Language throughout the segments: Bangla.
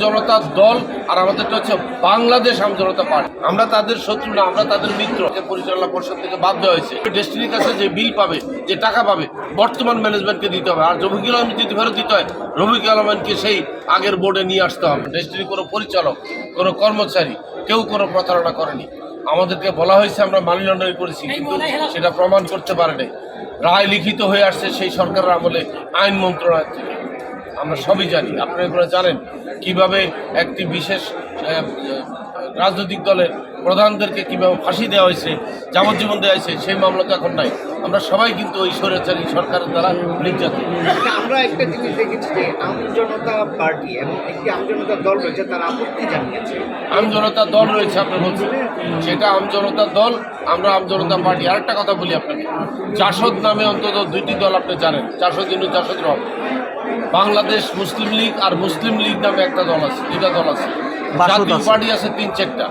আমজনতার দল আর আমাদেরটা হচ্ছে বাংলাদেশ আমজনতা পার্টি। আমরা তাদের শত্রু না আমরা তাদের মিত্র। পরিচালনা পরিষদ থেকে বাদ দেওয়া হয়েছে। ডেস্টিনির কাছে যে বিল পাবে যে টাকা পাবে বর্তমান ম্যানেজমেন্টকে দিতে হবে। আর রফিকুল আলম যদি ফেরত দিতে হয় রফিকুল আলমকে সেই আগের বোর্ডে নিয়ে আসতে হবে। ডেস্টিনি কোনো পরিচালক কোনো কর্মচারী কেউ কোনো প্রতারণা করেনি। আমাদেরকে বলা হয়েছে আমরা মানি লন্ডারিং করেছি কিন্তু সেটা প্রমাণ করতে পারে নাই রায় লিখিত হয়ে আসছে সেই সরকারের আমলে আইন মন্ত্রণালয় থেকে। আমরা সবই জানি। আপনারা এগুলো জানেন। কীভাবে একটি বিশেষ রাজনৈতিক দলের প্রধানদেরকে কীভাবে ফাঁসি দেওয়া হয়েছে যাবজ্জীবন দেওয়া হয়েছে সেই মামলা তো এখন নাই। আমরা সবাই কিন্তু ওই স্বৈরাচারী সরকারের দ্বারা নির্যাতিত। আচ্ছা, আমরা একটা জিনিস দেখেছি যে আম জনতা পার্টি এবং একটি আম জনতা দল রয়েছে তারা আপত্তি জানিয়েছে। আমজনতা দল রয়েছে আপনি বলছেন। সেটা আমজনতা দল আমরা আমজনতা পার্টি। আরেকটা কথা বলি আপনাকে। জাসদ নামে অন্তত দুইটি দল আপনি জানেন। জাসদ ইনু জাসদ রব। বাংলাদেশ মুসলিম লীগ আর মুসলিম লীগ নামে একটা দল আছে দুইটা দল আছে। জাতীয়। পার্টি আছে তিন চারটা।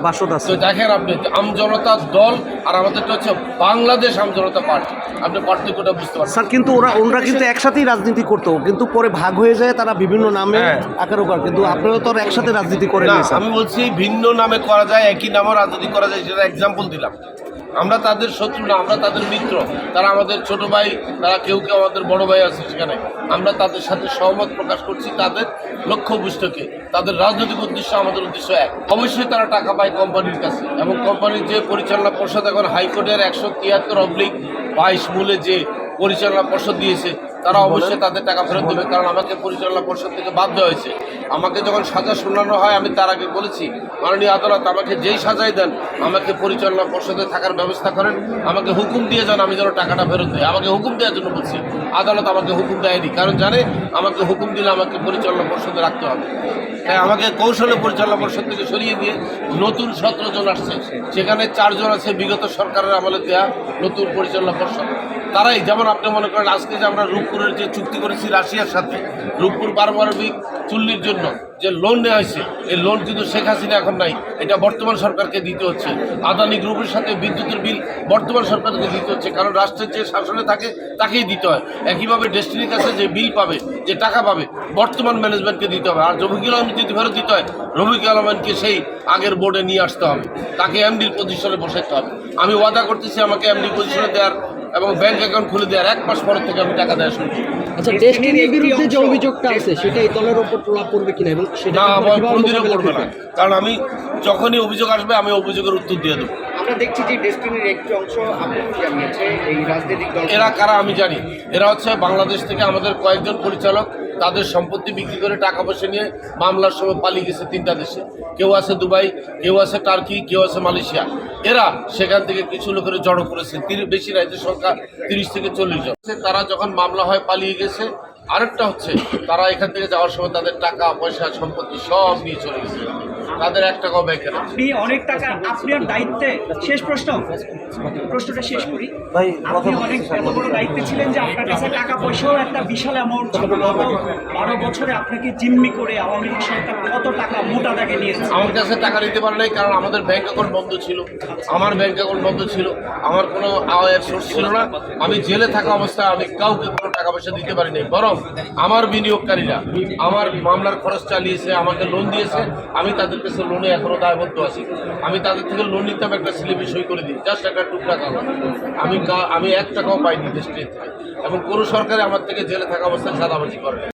তো দেখেন আপনি আমজনতার দল আর আমাদেরটা হচ্ছে বাংলাদেশ আমজনতা পার্টি। আপনি পার্থক্যটা বুঝতে পারছেন। স্যার কিন্তু ওরা ওনারা কিন্তু একসাথেই রাজনীতি করতো। কিন্তু পরে ভাগ হয়ে যায় তারা বিভিন্ন নামে হ্যাঁ। আকার ওকার। কিন্তু আপনারা তো একসাথে রাজনীতি করেন না আমি বলছি ভিন্ন নামে করা যায় একই নামে রাজনীতি করা যায় সেটা এক্সাম্পল দিলাম। আমরা তাদের শত্রু না আমরা তাদের মিত্র। তারা আমাদের ছোট ভাই তারা কেউ কেউ আমাদের বড় ভাই আছে সেখানে। আমরা তাদের সাথে সহমত প্রকাশ করছি তাদের লক্ষ্য উদ্দিষ্টকে তাদের রাজনৈতিক উদ্দেশ্য আমাদের উদ্দেশ্য এক। অবশ্যই তারা টাকা পায় কোম্পানির কাছে। এবং কোম্পানির যে পরিচালনা পর্ষদ এখন হাইকোর্টের একশো তিয়াত্তর অব্লিক বাইশ মূলে যে পরিচালনা পর্ষদ দিয়েছে তারা অবশ্যই তাদের টাকা ফেরত দেবে। কারণ আমাকে পরিচালনা পর্ষদ থেকে বাধ্য হয়েছে। আমাকে যখন সাজা শোনানো হয়, আমি তার আগে বলেছি, মাননীয় আদালত আমাকে যেই সাজাই দেন, আমাকে পরিচালনা পর্ষদে থাকার ব্যবস্থা করেন, আমাকে হুকুম দিয়ে যান, আমি যেন টাকাটা ফেরত দিই আমাকে হুকুম দেওয়ার জন্য বলছি, আদালত আমাকে হুকুম দেয়নি, কারণ জানে আমাকে হুকুম দিলে আমাকে পরিচালনা পর্ষদে রাখতে হবে। তাই আমাকে কৌশলে পরিচালনা পর্ষদ থেকে সরিয়ে দিয়ে নতুন সতেরো জন আসছে। সেখানে চারজন আছে, বিগত সরকারের আমলে দেয়া নতুন পরিচালনা পর্ষদ। তারাই, যেমন আপনি মনে করেন আজকে যে আমরা রূপপুরের যে চুক্তি করেছি রাশিয়ার সাথে, রূপপুর পারমাণবিক চুল্লির জন্য যে লোন নেওয়া হয়েছে, এই লোন কিন্তু শেখ হাসিনা এখন নাই, এটা বর্তমান সরকারকে দিতে হচ্ছে। আদানি গ্রুপের সাথে বিদ্যুতের বিল বর্তমান সরকারকে দিতে হচ্ছে, কারণ রাষ্ট্রের যে শাসনে থাকে, তাকেই দিতে হয়। একইভাবে ডেস্টিনির কাছে যে বিল পাবে, যে টাকা পাবে, বর্তমান ম্যানেজমেন্টকে দিতে হবে। আর রফিকুল আলম যদি ফেরত দিতে হয়, রফিকুল আলমকে সেই আগের বোর্ডে নিয়ে আসতে হবে। তাকে এমডির পজিশনে বসাতে হবে। আমি ওয়াদা করতেছি আমাকে এমডি পজিশনে দেওয়ার এবং ব্যাংক অ্যাকাউন্ট খুলে দেওয়ার এক মাস পর থেকে আমি টাকা দেওয়া শুরু। আচ্ছা ডেস্টিনির বিরুদ্ধে যে অভিযোগটা আছে সেটা এই দলের উপর প্রভাব পড়বে কিনা এবং সেটা না আমার কোনোদিনও পড়বে করবে? না। কারণ আমি যখনই অভিযোগ আসবে আমি অভিযোগের উত্তর দিয়ে দেবো। আমরা দেখছি যে ডেস্টিনির একটি অংশ আপত্তি জানিয়েছে এই রাজনৈতিক দল এরা কারা আমি জানি। এরা হচ্ছে বাংলাদেশ থেকে আমাদের কয়েকজন পরিচালক তাদের সম্পত্তি বিক্রি করে টাকা পয়সা নিয়ে মামলার সময় পালিয়ে গেছে তিনটা দেশে। কেউ আছে দুবাই, কেউ আছে টার্কি, কেউ আছে মালয়েশিয়া। এরা সেখান থেকে কিছু লোকের জড়ো করেছে। বেশি রাজ্য সংখ্যা তিরিশ থেকে চল্লিশ জন। তারা যখন মামলা হয়, পালিয়ে গেছে, আরেকটা হচ্ছে, তারা এখান থেকে যাওয়ার সময় তাদের টাকা, পয়সা, সম্পত্তি সব নিয়ে চলে গেছে। তাদের এক টাকাও ব্যাংকে আপনি অনেক টাকা আপনার দায়িত্বে শেষ প্রশ্ন। প্রশ্নটা শেষ করি। ভাই, আপনি অনেক এত বড় দায়িত্বে ছিলেন যে আপনার কাছে টাকা পয়সাও একটা বিশাল অ্যামাউন্ট ছিল। বারো বারো বছরে আপনাকে জিম্মি করে আওয়ামী লীগ সরকার কত টাকা মোটা দাগে নিয়েছে। আমার কাছে টাকা নিতে পারে নাই কারণ আমাদের ব্যাংক অ্যাকাউন্ট বন্ধ ছিল। আমার ব্যাংক অ্যাকাউন্ট বন্ধ ছিল। আমার কোনো আয়ের সোর্স ছিল না। আমি জেলে থাকা অবস্থায় আমি কাউকে কোনো টাকা পয়সা দিতে পারি নাই বরং আমার বিনিয়োগকারীরা আমার মামলার খরচ চালিয়েছে, আমাকে লোন দিয়েছে, আমি তাদের কাছে লোনে এখনও দায়বদ্ধ আছি। আমি তাদের থেকে লোন নিতাম, একটা স্লিপে সই করে দিই। জাস্ট টাকার টুকরা কাগজ আমি আমি এক টাকাও পাইনি দেশটির এবং কোনো সরকারে আমার থেকে জেলে থাকা অবস্থায় সাদাবাজি করে